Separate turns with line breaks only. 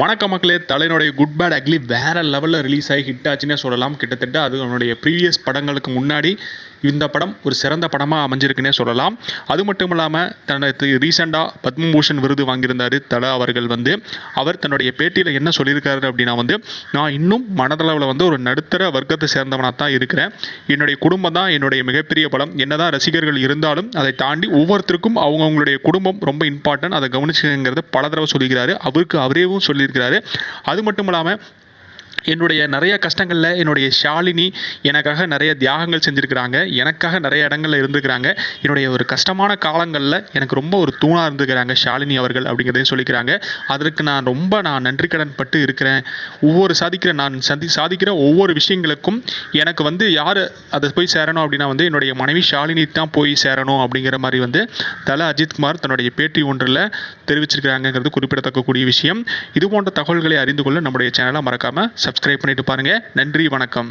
வணக்கம் மக்களே தலைவனுடைய குட் பேட் அக்லி வேற லெவலில் ரிலீஸ் ஆகி ஹிட் ஆச்சுன்னே சொல்லலாம். கிட்டத்தட்ட அது அவனுடைய ப்ரீவியஸ் படங்களுக்கு முன்னாடி இந்த படம் ஒரு சிறந்த படமாக அமைஞ்சிருக்குன்னே சொல்லலாம். அது மட்டும் இல்லாமல் தனது ரீசெண்டாக பத்மபூஷன் விருது வாங்கியிருந்தார் தல அவர்கள் வந்து. அவர் தன்னுடைய பேட்டியில் என்ன சொல்லியிருக்காரு அப்படின்னா வந்து நான் இன்னும் மனதளவில் வந்து ஒரு நடுத்தர வர்க்கத்தை சேர்ந்தவனாக தான் இருக்கிறேன். என்னுடைய குடும்பம் தான் என்னுடைய மிகப்பெரிய படம் என்னதான் ரசிகர்கள் இருந்தாலும் அதை தாண்டி ஒவ்வொருத்தருக்கும் அவங்கவுங்களுடைய குடும்பம் ரொம்ப இம்பார்ட்டன்ட் அதை கவனிச்சுங்கிறத பல தடவை சொல்லிக்கிறாரு அவருக்கு அவரேவும் சொல்லி சொல்லியிருக்கிறாரு. அது மட்டும் இல்லாமல் என்னுடைய நிறைய கஷ்டங்களில் என்னுடைய ஷாலினி எனக்காக நிறைய தியாகங்கள் செஞ்சுருக்கிறாங்க. எனக்காக நிறைய இடங்கள்ல இருந்துக்கிறாங்க. என்னுடைய ஒரு கஷ்டமான காலங்களில் எனக்கு ரொம்ப ஒரு தூணாக இருந்துக்கிறாங்க ஷாலினி அவர்கள் அப்படிங்கிறதையும் சொல்லிக்கிறாங்க. அதற்கு நான் ரொம்ப நான் நன்றி கடன் பட்டு இருக்கிறேன். ஒவ்வொரு சாதிக்கிற நான் சந்தி சாதிக்கிற ஒவ்வொரு விஷயங்களுக்கும் எனக்கு வந்து யார் அதை போய் சேரணும் அப்படின்னா வந்து என்னுடைய மனைவி ஷாலினி தான் போய் சேரணும் அப்படிங்கிற மாதிரி வந்து தல அஜித்குமார் தன்னுடைய பேட்டி ஒன்றில் தெரிவிச்சிருக்கிறாங்கங்கிறது குறிப்பிடத்தக்கக்கூடிய விஷயம். இது போன்ற தகவல்களை அறிந்து கொள்ள நம்முடைய சேனலை மறக்காமல் சப்ஸ்கிரைப் பண்ணிட்டு பாருங்கள் நன்றி வணக்கம்.